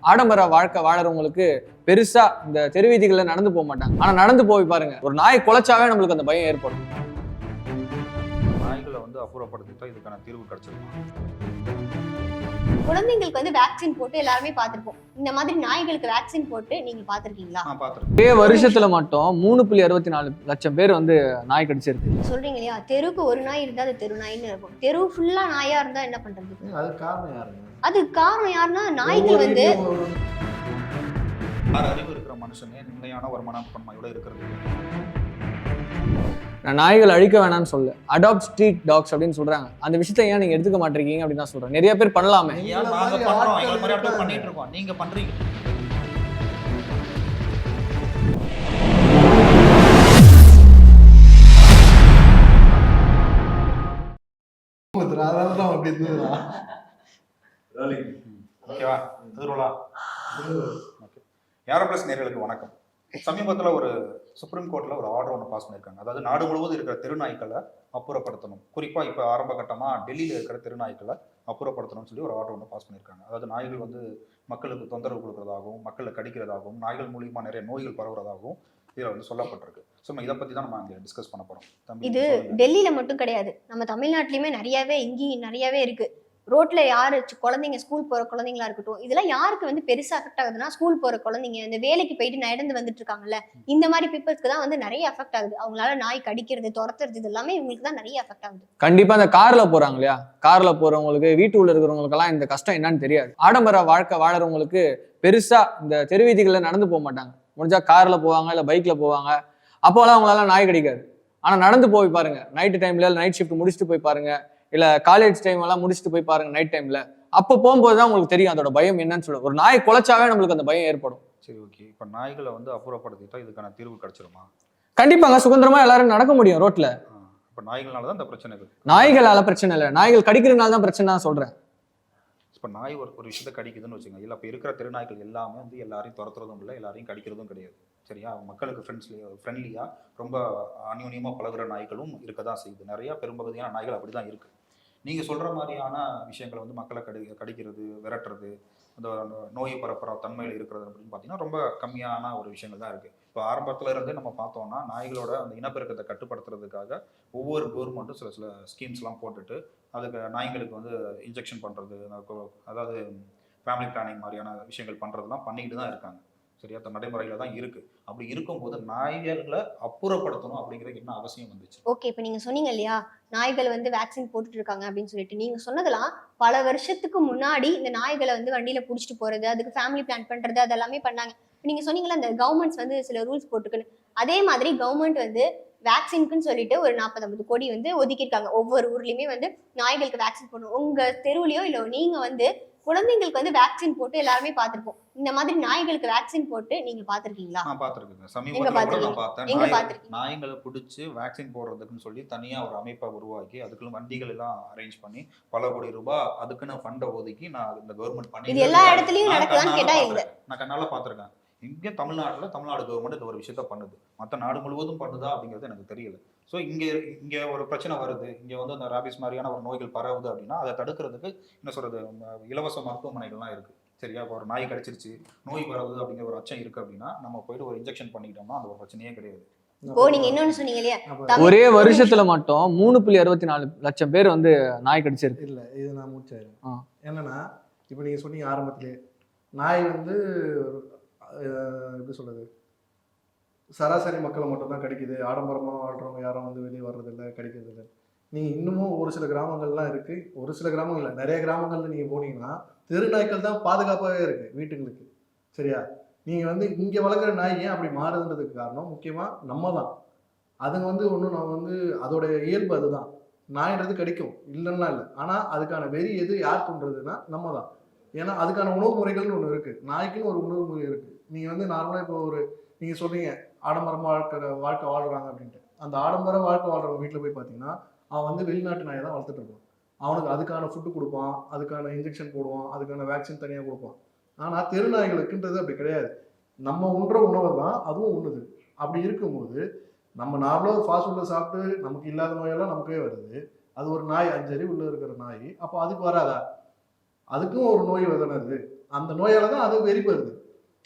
ஆடம்பர வாழ்க்கை வாழறவங்களுக்கு பெருசா இந்த தெருவீதிகள்ல நடந்து போக மாட்டாங்க. ஆனா நடந்து போய் பாருங்க ஒரு நாய் குலைச்சாவே நம்மளுக்கு அந்த பயம் ஏற்படும். நாய்களை வந்து அப்புறப்படுத்திட்டா இதுக்கான தீர்வு கிடைச்சிருக்கும். குழந்தைங்களுக்கு வந்து வேக்சின் போட்டு எல்லாருமே பார்த்திருப்போம். இந்த மாதிரி நாய்களுக்கு வேக்சின் போட்டு நீங்க பார்த்துருக்கேன் ஒரே வருஷத்துல மட்டும் மூணு புள்ளி அறுபத்தி நாலு லட்சம் பேர் வந்து நாய் கடிச்சிருக்கு. சொல்றீங்க இல்லையா? தெருவுக்கு ஒரு நாய் இருந்தா அது தெரு நாய்ன்னு இருக்கும். தெரு ஃபுல்லா நாயா இருந்தா என்ன பண்றது? அது காரணம் யாருங்க? அது காரணம் யாருன்னா நாய்கள் வந்து அறிவு இருக்கிற மனுஷனே நிலையான வருமானம் பன்மையோட இருக்கிறது. நான் நாய்கள் அழிக்க வேணாம்னு சொல்ல அடாப்ட் ஸ்ட்ரீட் டாக்ஸ் அப்படின்னு சொல்றாங்க. அந்த விஷயத்தை ஏன் நீங்க எடுத்துக்க மாட்டீங்க அப்படின்னு தான் சொல்றேன். நிறைய பேர் பண்ணலாமே. நாங்க பண்றீங்க. ஓகேவா? எதிரோலா ஓகே. யாரோ பிளஸ் நேர்களுக்கு வணக்கம். சமீபத்துல ஒரு சுப்ரீம் கோர்ட்ல ஒரு ஆர்டர் ஒன்று பாஸ் பண்ணியிருக்காங்க அதாவது நாடு முழுவதும் இருக்கிற தெருநாய்க்களை அப்புறப்படுத்தணும். குறிப்பா இப்போ ஆரம்ப கட்டமா டெல்லியில இருக்கிற தெருநாய்க்களை அப்புறப்படுத்தணும்னு சொல்லி ஒரு ஆர்டர் ஒன்று பாஸ் பண்ணியிருக்காங்க அதாவது நாய்கள் வந்து மக்களுக்கு தொந்தரவு கொடுக்கறதாகவும் மக்களை கடிக்கிறதாகவும் நாய்கள் மூலியமா நிறைய நோய்கள் பரவுறதாகவும் இதில் வந்து சொல்லப்பட்டிருக்கு. ஸோ இதை பத்தி தான் நம்ம இங்கே டிஸ்கஸ் பண்ண போறோம். தம்பி இது. டெல்லியில மட்டும் கிடையாது. நம்ம தமிழ்நாட்டிலயுமே நிறையவே இங்கேயும் நிறையவே இருக்கு. ரோட்ல யாரு சி- குழந்தைங்க ஸ்கூல் போற குழந்தைங்களா இருக்கட்டும் இதெல்லாம் யாருக்கு வந்து பெருசா அஃபெக்ட் ஆகுதுன்னா ஸ்கூல் போற குழந்தைங்க இந்த வேலைக்கு போயிட்டு நடந்து வந்துட்டு இருக்காங்கல்ல இந்த மாதிரி பீப்புள்ஸ்க்கு தான் வந்து நிறைய அஃபெக்ட் ஆகுது. அவங்களால நாய் கடிக்கிறது துரத்துறது இது எல்லாமே இவங்களுக்கு தான் நிறைய அஃபெக்ட் ஆகுது. கண்டிப்பா இந்த கார்ல போறாங்க இல்லையா? கார்ல போறவங்களுக்கு வீட்டு உள்ள இருக்கிறவங்களுக்கெல்லாம் இந்த கஷ்டம் என்னன்னு தெரியாது. ஆடம்பர வாழ்க்கை வாழறவங்களுக்கு பெருசா இந்த தெருவீதிகளில் நடந்து போக மாட்டாங்க. முடிஞ்சா கார்ல போவாங்க இல்ல பைக்ல போவாங்க. அப்போலாம் அவங்களால நாய் கடிக்காது. ஆனா நடந்து போய் பாருங்க. நைட்டு டைம்ல நைட் ஷிஃப்ட் முடிச்சுட்டு போய் பாருங்க. இல்ல காலேஜ் டைம் எல்லாம் முடிச்சுட்டு போய் பாருங்க நைட் டைம்ல அப்ப போகும்போது தான் உங்களுக்கு தெரியும் அதோட பயம் என்னன்னு சொல்ல. ஒரு நாய் குலைச்சாவே நம்மளுக்கு அந்த பயம் ஏற்படும். சரி ஓகே இப்போ நாய்களை வந்து அப்புறப்படுத்திட்டா இதுக்கான தீர்வு கிடைச்சிருமா? கண்டிப்பாங்க சுதந்திரமா எல்லாரும் நடக்க முடியும் ரோட்ல இப்போ நாய்கள்னால தான் இந்த பிரச்சனைகள் நாய்களால பிரச்சனை இல்லை. நாய்கள் கடிக்கிறதுனால தான் பிரச்சனை தான் சொல்றேன். இப்போ நாய் ஒரு ஒரு விஷயத்த கடிக்குதுன்னு வச்சுங்க இல்லை இப்போ இருக்கிற தெருநாய்கள் எல்லாமே வந்து எல்லாரையும் துரத்துறதும் இல்லை எல்லாரையும் கடிக்கிறதும் கிடையாது. சரியா? மக்களுக்கு ஃப்ரெண்ட்ஸ்லி ஃப்ரெண்ட்லியாக ரொம்ப அந்யூன்யமாக பழகுற நாய்களும் இருக்க தான் செய்யுது. நிறையா பெரும்பகுதியான நாய்கள் அப்படி தான் இருக்குது நீங்கள் சொல்கிற மாதிரியான விஷயங்களை வந்து மக்களை கடி கடிக்கிறது விரட்டுறது அந்த நோய் பரப்புற தன்மையில் இருக்கிறது அப்படின்னு பார்த்தீங்கன்னா ரொம்ப கம்மியான ஒரு விஷயங்கள் தான் இருக்குது இப்போ ஆரம்பத்துல இருந்தே நம்ம பார்த்தோம்னா நாய்களோட அந்த இனப்பெருக்கத்தை கட்டுப்படுத்துறதுக்காக ஒவ்வொரு கவர்மெண்ட்டும் சில சில ஸ்கீம்ஸ்லாம் போட்டுட்டு அதுக்கு நாய்களுக்கு வந்து இன்ஜெக்ஷன் பண்ணுறது அதாவது ஃபேமிலி பிளானிங் மாதிரியான விஷயங்கள் பண்ணுறதுலாம் பண்ணிக்கிட்டு தான் இருக்காங்க. சரியா? அந்த நடைமுறையில் தான் இருக்குது அப்படி இருக்கும்போது நாய்களை அப்புறப்படுத்தணும் அப்படிங்கிறது என்ன அவசியம் வந்துச்சு ஓகே இப்போ நீங்க சொன்னீங்க இல்லையா? நாய்கள் வந்து வேக்சின் போட்டுட்டு இருக்காங்க அப்படின்னு சொல்லிட்டு. நீங்க சொன்னதெல்லாம் பல வருஷத்துக்கு முன்னாடி இந்த நாய்களை வந்து வண்டியில புடிச்சிட்டு போறது அதுக்கு ஃபேமிலி பிளான் பண்றது அதெல்லாமே பண்ணாங்க. இப்ப நீங்க சொன்னீங்கல்ல அந்த கவர்மெண்ட்ஸ் வந்து சில ரூல்ஸ் போட்டுக்குன்னு. அதே மாதிரி கவர்மெண்ட் வந்து வேக்சின்க்குன்னு சொல்லிட்டு ஒரு நாற்பது ஐம்பது கோடி வந்து ஒதுக்கியிருக்காங்க. ஒவ்வொரு ஊர்லயுமே வந்து நாய்களுக்கு வேக்சின் போடணும். உங்க தெருவுலயோ இல்லை நீங்க வந்து குழந்தைங்களுக்கு வந்து வேக்சின் போட்டு எல்லாருமே பார்த்திருப்போம். இந்த மாதிரி நாய்களுக்கு வேக்சின் போட்டு நீங்க பார்த்திருக்கீங்களா? நான் பார்த்துருக்கேங்க. எங்க சமீபத்தில்? நான் பார்த்தேன்? நாய்களை பிடிச்சி வேக்சின் போடுறதுக்குன்னு சொல்லி தனியாக ஒரு அமைப்பை உருவாக்கி அதுக்குள்ள வண்டிகள் எல்லாம் அரேஞ்ச் பண்ணி பல கோடி ரூபாய் அதுக்குன்னு ஃபண்டை ஒதுக்கி நான் இந்த கவர்மெண்ட் பண்ணி இது எல்லா இடத்துலயும் நடக்குதான்னு கேட்டா இல்ல. நான் கண்ணால பார்த்துருக்கேன். இங்கே தமிழ்நாட்டில் தமிழ்நாடு கவர்மெண்ட் இந்த ஒரு விஷயத்த பண்ணுது. மற்ற நாடு முழுவதும் பண்ணுதா அப்படிங்கிறது எனக்கு தெரியல. ஸோ இங்கே இங்கே ஒரு பிரச்சனை வருது. இங்கே வந்து அந்த ராபிஸ் மாதிரியான ஒரு நோய்கள் பரவுது அப்படின்னா அதை தடுக்கிறதுக்கு என்ன சொல்றது இலவச மருத்துவமனைகள்லாம் இருக்கு. சரியா? இப்போ ஒரு நாய் கடிச்சிருச்சு நோய் பரவுது அப்படிங்கிற ஒரு அச்சம் இருக்கு அப்படின்னா நம்ம போயிட்டு ஒரு இன்ஜெக்ஷன் பண்ணிக்கிட்டோம்னா அந்த ஒரு பிரச்சனையே கிடையாது. நீங்க இன்னொன்னு சொன்னீங்க இல்லையா? ஒரே வருஷத்துல மட்டும் மூணு புள்ளி அறுபத்தி நாலு லட்சம் பேர் வந்து நாய் கடிச்சிருக்கு. இல்ல இது நான் முடிச்சாரு ஆ. என்னன்னா இப்போ நீங்க சொன்னீங்க ஆரம்பத்திலே நாய் வந்து எப்படி சொல்கிறது சராசரி மக்களை மட்டும் தான் ஆடம்பரமாக ஆடம்பரமா யாரும் வந்து வெளியே வர்றதில்ல கிடைக்கிறதில்ல. நீங்கள் இன்னமும் ஒரு சில கிராமங்கள்லாம் இருக்குது ஒரு சில கிராமங்கள் நிறைய கிராமங்களில் நீங்கள் போனீங்கன்னா தெரு நாய்க்கள் தான் பாதுகாப்பாகவே இருக்குது வீட்டுங்களுக்கு. சரியா? நீங்கள் வந்து இங்கே வளர்க்குற நாய் ஏன் அப்படி மாறுதுன்றதுக்கு காரணம் முக்கியமாக நம்ம தான் அதுங்க வந்து ஒன்றும் நான் வந்து அதோடைய இயல்பு அதுதான். நாயின்றது கிடைக்கும் இல்லைன்னா இல்லை. ஆனால் அதுக்கான வெறி எது யார் பண்ணுறதுன்னா நம்ம தான் ஏன்னா அதுக்கான உணவு முறைகள்னு ஒன்று இருக்குது நாய்க்குன்னு ஒரு உணவு முறை இருக்குது நீங்கள் வந்து நார்மலாக இப்போ ஒரு நீங்கள் சொல்றீங்க ஆடம்பரமாக வாழ்க்கை வாழ்க்கை வாழ்கிறாங்க அப்படின்ட்டு. அந்த ஆடம்பர வாழ்க்கை வாழ்கிறவங்க வீட்டில் போய் பார்த்தீங்கன்னா அவன் வந்து வெளிநாட்டு நாயை தான் வளர்த்துட்டு இருப்பான். அவனுக்கு அதுக்கான ஃபுட்டு கொடுப்பான் அதுக்கான இன்ஜெக்ஷன் போடுவான் அதுக்கான வேக்சின் தனியாக கொடுப்பான். ஆனால் தெருநாய்களுக்குன்றது அப்படி கிடையாது. நம்ம உண்ற உணவு தான் அதுவும் உண்ணுது. அப்படி இருக்கும்போது நம்ம நார்மலாக ஃபாஸ்ட் ஃபுட்டில் சாப்பிட்டு நமக்கு இல்லாத நோயெல்லாம் நமக்கே வருது. அது ஒரு நாய் அஞ்சறி உள்ளே இருக்கிற நாய் அப்போ அதுக்கு வராதா? அதுக்கும் ஒரு நோய் தானே அது அந்த நோயால தான் அது வெறிப்படுது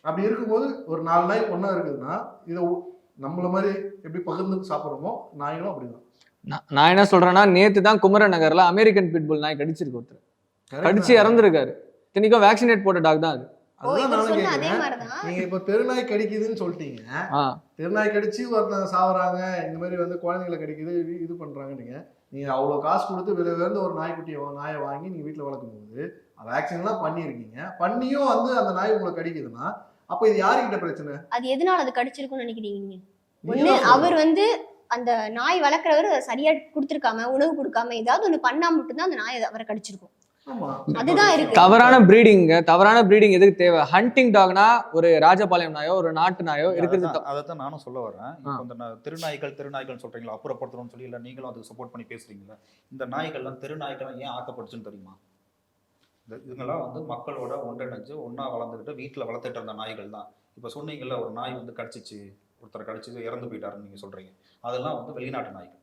அப்படி இருக்கும்போது ஒரு நாலு நாய் ஒன்றா இருக்குதுன்னா இதை நம்மள மாதிரி எப்படி பகிர்ந்து சாப்பிட்றோமோ நாய்களும் அப்படிதான். நான் என்ன சொல்றேன்னா நேத்து தான் குமரன் நகர்ல அமெரிக்கன் பிட்புல் நாய் கடிச்சிருக்கு ஒருத்தர். கடிச்சு. இறந்துருக்காரு. இத்தனைக்கும் வேக்சினேட் போட்ட டாக் தான் அது. நீங்க இப்போ தெருநாய் கடிக்குதுன்னு சொல்லிட்டீங்க. தெருநாய் கடிச்சு ஒருத்தங்க சாவறாங்க இந்த மாதிரி வந்து குழந்தைங்களை கடிக்குது இது இது பண்றாங்க நீங்க நீங்க அவ்வளோ காசு கொடுத்து விலை உயர்ந்த ஒரு நாய்க்குட்டியை வா- நாயை வாங்கி நீங்க வீட்டில் வளர்க்கும் போது வேக்சின்லாம் பண்ணியிருக்கீங்க. பண்ணியும் வந்து அந்த நாய் உங்களை கடிக்குதுன்னா அப்போ இது யாருக்கிட்ட பிரச்சனை? அது எதனால அது கடிச்சிருக்கும்னு நினைக்கிறீங்க? நீங்க ஒண்ணு அவர் வந்து அந்த நாய் வளர்க்குறவர் சரியா கொடுத்துருக்காம உணவு கொடுக்காம ஏதாவது ஒண்ணு பண்ணா மட்டும்தான் அந்த நாய் அவரை கடிச்சிருக்கும். ஆமா. அதுதான் இருக்கு. தவறான பிரீடிங்க தவறான பிரீடிங் எதுக்கு தேவை? ஹண்டிங் டாக்னா ஒரு ராஜபாளையம் நாயோ ஒரு நாட்டு நாயோ இருக்கிறது அதைத்தான் நானும் சொல்ல வரேன் இந்த தெருநாய்கள் தெருநாய்கள் சொல்றீங்களா அப்புறப்படுத்தணும்னு சொல்லி இல்லை நீங்களும் அதுக்கு சப்போர்ட் பண்ணி பேசுறீங்களா இந்த நாய்கள்லாம் தெருநாய்கள் ஏன் ஆக்கப்பட்டுச்சுன்னு தெரியுமா? இதுங்கெல்லாம் வந்து மக்களோட ஒன்றிணைஞ்சு ஒன்றா வளர்ந்துக்கிட்டு வீட்டில் வளர்த்துட்டு இருந்த நாய்கள் தான். இப்போ சொன்னீங்கல்ல ஒரு நாய் வந்து கடிச்சிச்சு ஒருத்தர் கடிச்சு இறந்து போயிட்டாருன்னு நீங்கள் சொல்கிறீங்க அதெல்லாம் வந்து வெளிநாட்டு நாய்கள்.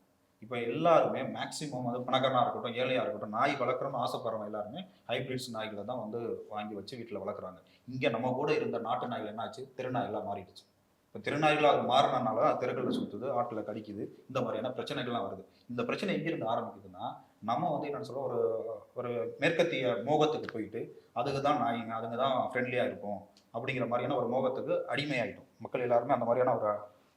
இப்போ எல்லாருமே மேக்ஸிமம் வந்து பணக்காரனாக இருக்கட்டும் ஏழையாக இருக்கட்டும் நாய் வளர்க்குறோம்னு ஆசைப்படுறவங்க எல்லாருமே ஹைபிரிட்ஸ் நாய்களை தான் வந்து வாங்கி வச்சு வீட்டில் வளர்க்குறாங்க. இங்கே நம்ம கூட இருந்த நாட்டு நாய்கள் என்னாச்சு? திருநாயெல்லாம் மாறிடுச்சு. இப்போ திருநாய்களாக அது மாறினால அது தெருக்களில் சுற்றுது ஆட்டில் கடிக்குது இந்த மாதிரியான பிரச்சனைகள்லாம் வருது. இந்த பிரச்சனை எங்கேருந்து ஆரம்பிக்குதுன்னா நம்ம வந்து என்ன சொல்ல ஒரு ஒரு மேற்கத்திய மோகத்துக்கு போயிட்டு அதுக்கு தான் நாய்ங்க அதுங்க தான் ஃப்ரெண்ட்லியாக இருக்கும் அப்படிங்கிற மாதிரியான ஒரு மோகத்துக்கு அடிமையாயிட்டோம். மக்கள் எல்லாருமே அந்த மாதிரியான ஒரு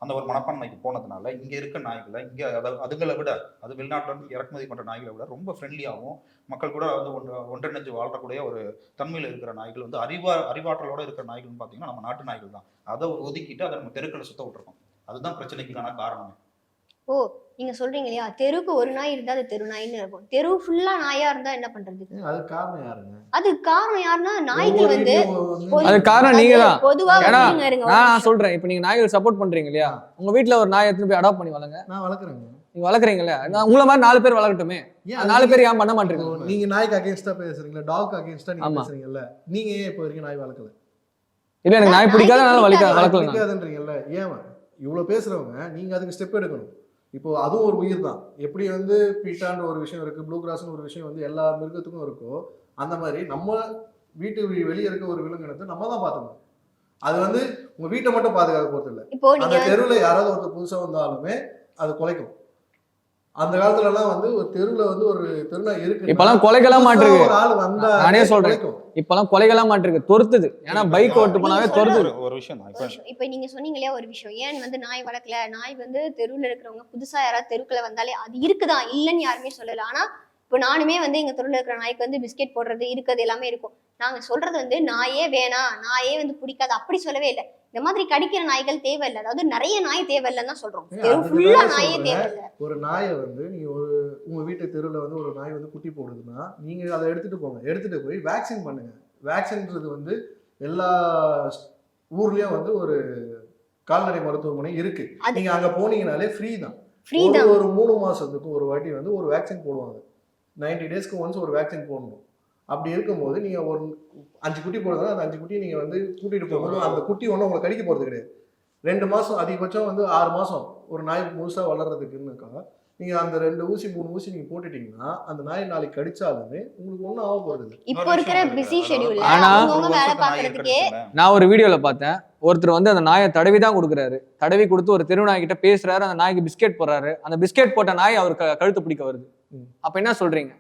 அந்த ஒரு மனப்பான்மைக்கு போனதுனால இங்கே இருக்க நாய்களை இங்கே அதை அதுங்களை விட அது வெளிநாட்டிலிருந்து இறக்குமதி பண்ணுற நாய்களை விட ரொம்ப ஃப்ரெண்ட்லியாகவும் மக்கள் கூட வந்து ஒன்று ஒன்றிணைஞ்சு வாழ்றக்கூடிய ஒரு தன்மையில் இருக்கிற நாய்கள் வந்து அறிவா அறிவாற்றலோட இருக்கிற நாய்கள்னு பார்த்தீங்கன்னா நம்ம நாட்டு நாய்கள் தான். அதை ஒதுக்கிட்டு அதை நம்ம தெருக்களை சுத்த விட்டுருக்கோம். அதுதான் பிரச்சனைக்கான காரணமே. ஓ நீங்க சொல்றீங்க இல்லையா? தெருவுக்கு ஒரு நாய் இருந்தா அது தெரு நாய்ன்னு இருக்கும். தெரு ஃபுல்லா நாயா இருந்தா என்ன பண்றது? ஏன் அதுக்கு காரணம் யாருங்க? அதுக்கு காரணம் யாருன்னா நாய்கள் வந்து அதுக்கு காரணம் நீங்க தான் அது பொதுவா ஏன்னா, நான். சொல்றேன். இப்போ நீங்க நாய்கள் சப்போர்ட் பண்றீங்க இல்லையா? உங்க வீட்ல ஒரு நாய் எடுத்துன்னு போய் அடாப்ட் பண்ணி வளங்க நான் வளர்க்குறேங்க. நீங்க வளர்க்குறீங்கல்ல? நான் உங்களை மாதிரி நாலு பேர் வளர்க்கட்டுமே அது நாலு பேர் ஏன் பண்ண மாட்டீங்க? நீங்க நாய்க்கு அகேன்ஸ்டா பேசுறீங்களா? டாக் அகேன்ஸ்டா நீங்க. பேசுறீங்கல்ல? நீங்க ஏன் இப்போ வரைக்கும் நாய் வளர்க்கல? இல்ல எனக்கு நாய் பிடிக்காத. அதனால வளர்க்கல. பிடிக்காதுன்றீங்கல்ல? ஏன் இவ்வளவு பேசுறவங்க நீங்க அதுக்கு ஸ்டெப் எடுக்கணும். இப்போ அதுவும் ஒரு உயிர் தான் எப்படி வந்து பீட்டான்ற ஒரு விஷயம் இருக்கு ப்ளூ கிராஸ்னு ஒரு விஷயம் வந்து எல்லா மிருகத்துக்கும் இருக்கோ அந்த மாதிரி நம்ம வீட்டு வெளியே இருக்க ஒரு விலங்கினத்தை நம்ம தான் பார்த்துக்கணும். அது வந்து உங்க வீட்டை மட்டும் பாதுகாக்க போறது இல்ல அந்த தெருவுல யாராவது ஒருத்தர் புதுசா வந்தாலுமே அது குலைக்கும். அந்த காலத்துல எல்லாம் வந்து ஒரு தெருவுல வந்து ஒரு தெருநாய் இருக்கு. இப்பெல்லாம் கொலைக்கெல்லாம் மாட்டிருக்கு. ஒரு ஆள் வந்தா நானே சொல்றேன். இப்பெல்லாம் கொலைகள்லாம் மாட்டிருக்கு. தொருத்துது ஏன்னா பைக் ஓட்டு போனாவே நீங்க தொருத்துது ஒரு விஷயம் தான். இப்போ விஷயம். இப்ப நீங்க சொன்னீங்க இல்லையா ஒரு விஷயம். ஏன் வந்து நாய் வளர்க்கல? நாய் வந்து தெருவுல இருக்கிறவங்க புதுசா யாராவது தெருக்குள்ள வந்தாலே அது இருக்குதான் இல்லைன்னு யாருமே சொல்லல. ஆனா இப்போ நானுமே வந்து எங்க தெருவுல இருக்கிற நாய்க்கு வந்து பிஸ்கெட் போடுறது இருக்கிறது எல்லாமே இருக்கும். நாங்க சொல்றது வந்து நாயே வேணாம் நாயே வந்து பிடிக்காது. அப்படி சொல்லவே இல்லை. இந்த மாதிரி கடிக்கிற நாய்கள் தேவையில்லை. அதாவது நிறைய நாய் தேவையில்லைன்னு தான் சொல்றோம். ஏய், தெரு அதுக்கு ஃபுல்லா தானே நாயே. தேவையில்லை. ஒரு நாயை வந்து நீங்க ஒரு உங்க வீட்டு தெருவில் வந்து ஒரு நாய் வந்து குட்டி போடுதுன்னா நீங்க அதை எடுத்துட்டு போங்க. எடுத்துட்டு போய் வேக்சின் பண்ணுங்க. வேக்சின்ன்றது வந்து எல்லா ஊர்லயும் வந்து ஒரு கால்நடை மருத்துவமனை இருக்கு. அது- நீங்க அங்க போனீங்கனாலே ஃப்ரீ தான். ஃப்ரீ தான். ஒரு மூணு மாசத்துக்கு ஒரு வாட்டி வந்து ஒரு வேக்சின் போடுவாங்க. 90 டேஸ்க்கு ஒன்ஸ் ஒரு வேக்சின் போடணும். அப்படி இருக்கும்போது நீங்க ஒரு அஞ்சு குட்டி போடுறதுனா அந்த அஞ்சு குட்டியை நீங்க வந்து கூட்டிட்டு போகும்போது அந்த குட்டி ஒன்றும் உங்களை கடிக்க போறது கிடையாது. ரெண்டு மாசம் அதிகபட்சம் வந்து ஆறு மாசம் ஒரு நாய் முழுசா வளர்றதுக்குன்னுக்கா நீங்க அந்த ரெண்டு ஊசி மூணு ஊசி நீங்க போட்டுட்டீங்கன்னா அந்த நாய் நாளைக்கு கடிச்சாலுமே உங்களுக்கு ஒன்றும் ஆக போறது இல்லை. இப்போ இருக்கிற பிஸி ஷெடியூல்ல ஆனா- அவங்கவுங்க வேலை பாக்குறதுக்கே நான் ஒரு வீடியோல பார்த்தேன். ஒருத்தர் வந்து அந்த நாயை தடவி தான் கொடுக்குறாரு. தடவி கொடுத்து ஒரு தெரு நாய்கிட்ட பேசுறாரு. அந்த நாய்க்கு பிஸ்கெட் போடுறாரு. அந்த பிஸ்கெட் போட்ட நாய் அவர் க- கழுத்து பிடிக்க வருது. அப்ப என்ன சொல்றீங்க?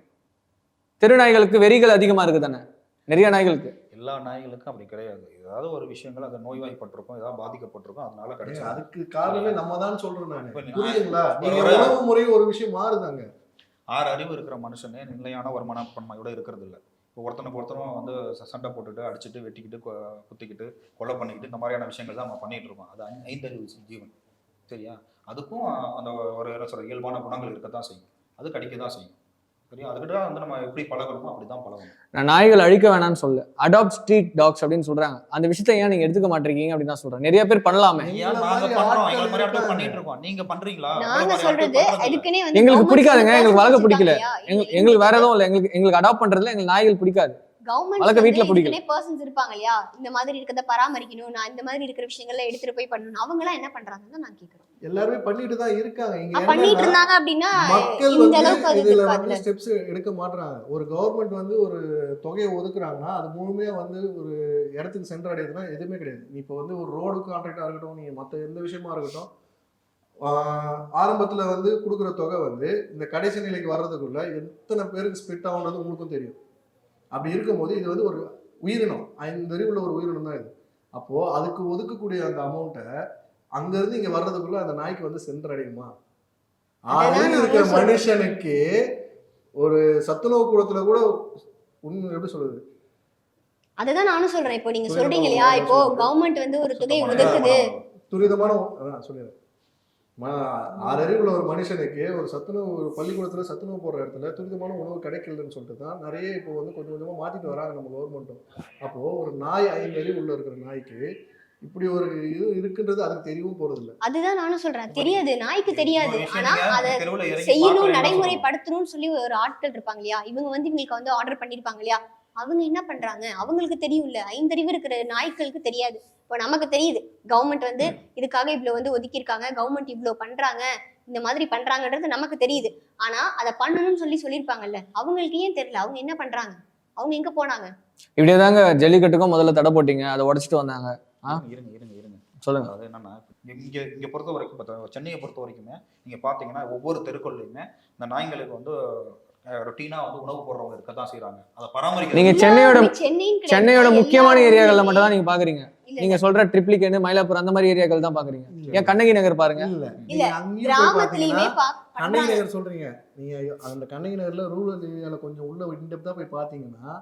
தெரு நாய்களுக்கு வெறிகள் அதிகமா இருக்கு தானே நிறைய நாய்களுக்கு. எல்லா நாய்களுக்கும் அப்படி கிடையாது. ஏதாவது ஒரு விஷயங்கள் அது நோய்வாய்ப்பட்டிருக்கும் ஏதாவது பாதிக்கப்பட்டிருக்கும் அதனால கிடைச்சது அதுக்கு காரணமே நம்ம தான் சொல்றேன் நான் புரியுதுங்களா? நீங்க உணவு முறை ஒரு விஷயம் மாறுதாங்க. ஆறு அறிவு இருக்கிற மனுஷனே நிலையான ஒரு மனப்பான்மையோட இருக்கிறது இல்ல இப்போ ஒருத்தனுக்கு ஒருத்தரும் வந்து சண்டை போட்டுட்டு அடிச்சுட்டு வெட்டிக்கிட்டு குத்திக்கிட்டு கொலை பண்ணிக்கிட்டு இந்த மாதிரியான விஷயங்கள் தான் நம்ம பண்ணிட்டு இருக்கோம். அது ஐந்தறிவு ஜீவன். சரியா? அதுக்கும் அந்த ஒரு என்ன சொல்ற இயல்பான குணங்கள் இருக்கத்தான் செய்யும். அது கடிக்க தான் செய்யும். சரியா? அதுக்கிட்ட வந்து நம்ம எப்படி பழகணுமோ அப்படி தான் பழகணும். நான் நாய்கள் அழிக்க வேணாம்னு சொல்ல அடாப்ட் ஸ்ட்ரீட் டாக்ஸ் அப்படின்னு சொல்றாங்க. அந்த விஷயத்தை ஏன் நீங்க எடுத்துக்க மாட்டீங்க அப்படின்னு தான் சொல்றேன். நிறைய பேர் பண்ணலாமே. நாங்க. பண்ணிட்டு இருக்கோம். பண்றீங்களா? எங்களுக்கு பிடிக்காதுங்க, எங்களுக்கு வளர்க்க பிடிக்கல. எங்களுக்கு வேற எதுவும் இல்லை. எங்களுக்கு எங்களுக்கு அடாப்ட் பண்றதுல எங்களுக்கு நாய்கள் பிடிக்காது. கவர்மெண்ட் வளர்க்க வீட்ல பிடிக்கல. பர்சன்ஸ் இருப்பாங்க இல்லையா? இந்த மாதிரி இருக்கிறத பராமரிக்கணும். நான் இந்த மாதிரி இருக்கிற விஷயங்கள்ல எடுத்துட்டு போய் பண்ணணும். அவங்க எல்லாம் என்ன பண்றாங்கன்னு நான் கேக்குறேன். எல்லாருமே பண்ணிட்டு தான் இருக்காங்க. இங்க பண்ணிட்டு இருந்தாங்க அப்படின்னா மக்கள் வந்து இதுல வந்து ஸ்டெப்ஸ் எடுக்க மாட்றாங்க. ஒரு கவர்மெண்ட் வந்து ஒரு தொகையை ஒதுக்குறாங்கன்னா அது முழுமையா வந்து ஒரு இடத்துக்கு சென்றடையுதுன்னா எதுவுமே கிடையாது. நீ இப்போ வந்து ஒரு ரோடு கான்ட்ராக்டா இருக்கட்டும் நீங்க மற்ற எந்த விஷயமா இருக்கட்டும் ஆரம்பத்துல வந்து கொடுக்குற தொகை வந்து இந்த கடைசி நிலைக்கு வர்றதுக்குள்ள எத்தனை பேருக்கு ஸ்பிட் ஆகுன்றது உங்களுக்கும் தெரியும். அப்படி இருக்கும்போது இது வந்து ஒரு உயிரினம். ஐந்து அறிவுள்ள ஒரு உயிரினம் தான் இது. அப்போ அதுக்கு ஒதுக்கக்கூடிய அந்த அமௌண்ட்டை அங்க இருந்து இங்க வர்றதுக்குள்ள அந்த நாய்க்கு வந்து சென்றடையுமா? நான் இருக்கிற. மனுஷனுக்கு ஒரு சத்துணவு கூடத்துல கூட உண்மை எப்படி சொல்றது? அதுதான் நானும் சொல்றேன். இப்போ நீங்க சொல்றீங்க இல்லையா இப்போ. கவர்மெண்ட் வந்து ஒரு தொகையை ஒதுக்குது. துரிதமான சொல்லிடுறேன். ஆறறிவுள்ள ஒரு மனுஷனுக்கு ஒரு சத்துணவு ஒரு பள்ளிக்கூடத்துல சத்துணவு போடுற இடத்துல துரிதமான உணவு கிடைக்கலன்னு சொல்லிட்டு தான் நிறைய இப்போ வந்து கொஞ்சம் கொஞ்சமா மாத்திட்டு வராங்க நம்ம கவர்மெண்ட்டும் அப்போ ஒரு நாய் ஐந்து அறிவு உள்ள இருக்கிற நாய்க்கு இப்படி ஒரு இது இருக்குன்றது அதுக்கு தெரியவும் போறது இல்ல அதுதான் நானும் சொல்றேன். தெரியாது. நாய்க்கு தெரியாது. ஆனா அதை செய்யணும். நடைமுறைப்படுத்தணும்னு சொல்லி ஒரு ஆட்கள் இருப்பாங்க இல்லையா? இவங்க வந்து இவங்களுக்கு வந்து ஆர்டர் பண்ணிருப்பாங்க இல்லையா? அவங்க என்ன பண்றாங்க? அவங்களுக்கு தெரியும்ல. ஐந்தறிவு இருக்கிற நாய்க்களுக்கு தெரியாது. இப்போ நமக்கு தெரியுது. கவர்மெண்ட் வந்து இதுக்காக இவ்வளவு வந்து ஒதுக்கியிருக்காங்க. கவர்மெண்ட் இவ்வளவு பண்றாங்க. இந்த மாதிரி பண்றாங்கன்றது நமக்கு தெரியுது. ஆனா அதை பண்ணணும்னு சொல்லி சொல்லியிருப்பாங்கல்ல. அவங்களுக்கு ஏன் தெரியல? அவங்க என்ன பண்றாங்க? அவங்க எங்க போனாங்க? இப்படியே தாங்க ஜல்லிக்கட்டுக்கும் முதல்ல தடை போட்டீங்க. அதை உடைச்சிட்டு வந்தாங்க? இருங்க இருங்க இருங்க சொல்லுங்க. அதாவது என்னன்னா இங்க இங்க பொறுத்த வரைக்கும் பார்த்தா சென்னையை பொறுத்த வரைக்குமே நீங்க பாத்தீங்கன்னா ஒவ்வொரு தெருக்கள்லையுமே இந்த நாய்ங்களுக்கு வந்து ரொட்டீனா வந்து உணவு போடுறவங்க இருக்க தான் செய்றாங்க. அதை பராமரிக்க நீங்க சென்னையோட. சென்னையோட முக்கியமான ஏரியாக்கள்ல மட்டும் தான் நீங்க பாக்குறீங்க. நீங்க சொல்ற ட்ரிப்ளிகேன் மயிலாப்பூர் அந்த மாதிரி ஏரியாக்கள் தான் பாக்குறீங்க. ஏன் கண்ணகி நகர் பாருங்க. கண்ணகி நகர் சொல்றீங்க. நீங்க அந்த கண்ணகி நகர்ல ரூரல் ஏரியால கொஞ்சம் உள்ள இன்டெப்தா போய் பாத்தீங்கன்னா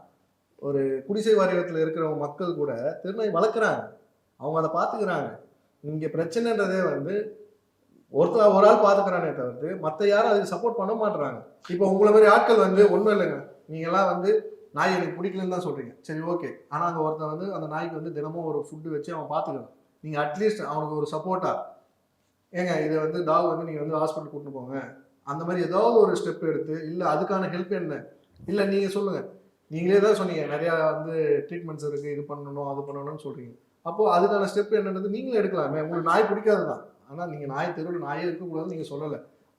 ஒரு குடிசை வாரியத்துல இருக்கிற மக்கள் கூட திருநாய் வளர்க்குறாங்க. அவங்க அதை பார்த்துக்கிறாங்க. இங்கே பிரச்சனைன்றதே வந்து ஒருத்தர் ஒரு ஆள் பார்த்துக்கிறானே தவிர்த்து மற்ற யாரும் அதுக்கு சப்போர்ட் பண்ண மாட்டுறாங்க இப்போ உங்களை மாதிரி ஆட்கள் வந்து ஒன்றும் இல்லைங்க. நீங்களாம் வந்து நாய் எனக்கு பிடிக்கலன்னு தான் சொல்கிறீங்க சரி ஓகே ஆனால் அங்கே ஒருத்தன் வந்து அந்த நாய்க்கு வந்து தினமும் ஒரு ஃபுட்டு வச்சு அவன் பார்த்துக்கணும் நீங்கள் அட்லீஸ்ட் அவனுக்கு ஒரு சப்போர்ட்டாக ஏங்க இதை வந்து டாக் வந்து நீங்கள் வந்து ஹாஸ்பிட்டல் கூட்டு போங்க. அந்த மாதிரி ஏதாவது ஒரு ஸ்டெப் எடுத்து இல்லை அதுக்கான ஹெல்ப் என்ன? இல்லை நீங்கள் சொல்லுங்கள் நீங்களே தான் சொன்னீங்க நிறையா வந்து ட்ரீட்மெண்ட்ஸ் இருக்குது இது பண்ணணும் அது பண்ணணும்னு சொல்கிறீங்க அப்போது அதுக்கான ஸ்டெப் என்னன்றது நீங்களும் எடுக்கலாமே. உங்களுக்கு நாய் பிடிக்காது தான் ஆனால் நீங்கள் நாய் தெருவில் நாயே இருக்கக்கூடாதுன்னு நீங்கள் சொல்லலை.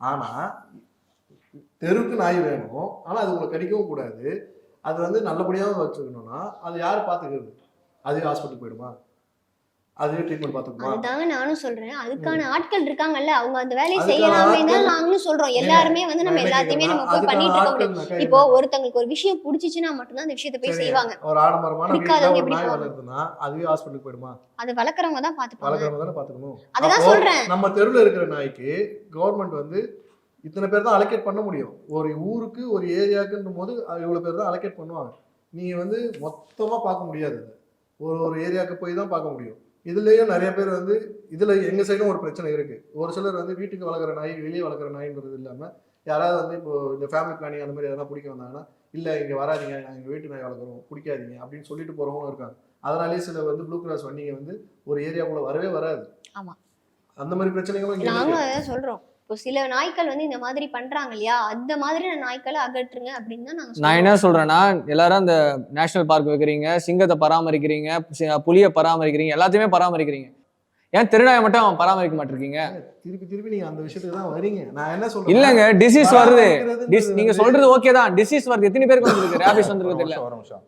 ஆனால் தெருவுக்கு நாய் வேணும். ஆனால் அது உங்களை கடிக்கவும் கூடாது. அது வந்து நல்லபடியாக வச்சுக்கணும்னா அது யார் பார்த்துக்கிறது? அது ஹாஸ்பிட்டல் போயிடுமா? அது ட்ரீட்மெண்ட் பார்த்துக்குமா அதுதாங்க நானும் சொல்றேன். அதுக்கான ஆட்கள் இருக்காங்கல்ல அவங்க அந்த வேலையை செய்யலாமே தான் நாங்களும் சொல்றோம். எல்லாருமே வந்து நம்ம எல்லாத்தையுமே நம்ம போய் பண்ணிட்டு இருக்க முடியும். இப்போ ஒருத்தங்களுக்கு ஒரு விஷயம் பிடிச்சிச்சுன்னா மட்டும்தான் அந்த விஷயத்தை போய். செய்வாங்க. ஒரு ஆடம்பரமான பிடிக்காதவங்க எப்படி? வளர்க்குதுன்னா அதுவே ஹாஸ்பிட்டலுக்கு போயிடுமா? அது வளர்க்குறவங்க தான் பாத்துப்பாங்க வளர்க்குறவங்க தானே பார்த்துக்கணும். அதுதான் அப்போ சொல்றேன். நம்ம தெருவில் இருக்கிற நாய்க்கு கவர்மெண்ட் வந்து இத்தனை பேர் தான் அலோகேட் பண்ண முடியும். ஒரு ஊருக்கு ஒரு ஏரியாக்குன்ற போது இவ்வளோ பேர் தான் அலோகேட் பண்ணுவாங்க. நீங்க வந்து மொத்தமா பார்க்க முடியாது. ஒரு ஒரு ஏரியாவுக்கு போய் தான் பார்க்க முடியும். இதுலயும் நிறைய பேர் வந்து இதுல எங்க சைடும் ஒரு பிரச்சனை இருக்கு ஒரு சிலர் வந்து வீட்டுக்கு வளர்க்குற நாய் வெளியே வளர்க்குற நாய்ன்றது இல்லாம யாராவது வந்து இப்போ இந்த ஃபேமிலி பிளானிங் அந்த மாதிரி எதனா பிடிக்க வந்தாங்கன்னா இல்ல இங்க வராதீங்க நாங்க எங்க வீட்டு நாய் வளர்க்குறோம் பிடிக்காதீங்க அப்படின்னு சொல்லிட்டு போறவங்களும் இருக்காங்க அதனாலேயே சில வந்து ப்ளூ கிராஸ் வண்டிங்க வந்து ஒரு ஏரியாக்குள்ள வரவே வராது ஆமா. அந்த மாதிரி பிரச்சனைகளும் இங்க இருக்கு. இப்போ சில நாய்க்கள் வந்து இந்த மாதிரி பண்றாங்க இல்லையா? அந்த மாதிரியான நாய்க்களை அகற்றுங்க அப்படின்னு தான் நாங்க நான். என்ன சொல்றேன்னா எல்லாரும் அந்த நேஷனல் பார்க் வைக்கிறீங்க சிங்கத்தை பராமரிக்கிறீங்க புலியை பராமரிக்கிறீங்க எல்லாத்தையுமே பராமரிக்கிறீங்க. ஏன் திருநாயை மட்டும் அவன் பராமரிக்க மாட்டிருக்கீங்க? திருப்பி திருப்பி நீங்க அந்த விஷயத்துக்கு தான் வரீங்க நான் என்ன சொல்றேன் இல்லங்க டிசீஸ் வருது. நீங்க சொல்றது ஓகே தான். டிசீஸ் வருது. எத்தனை பேருக்கு வந்திருக்கு? ரேபிஸ் வந்திருக்கு தெரியல. ஒரு நிமிஷம்.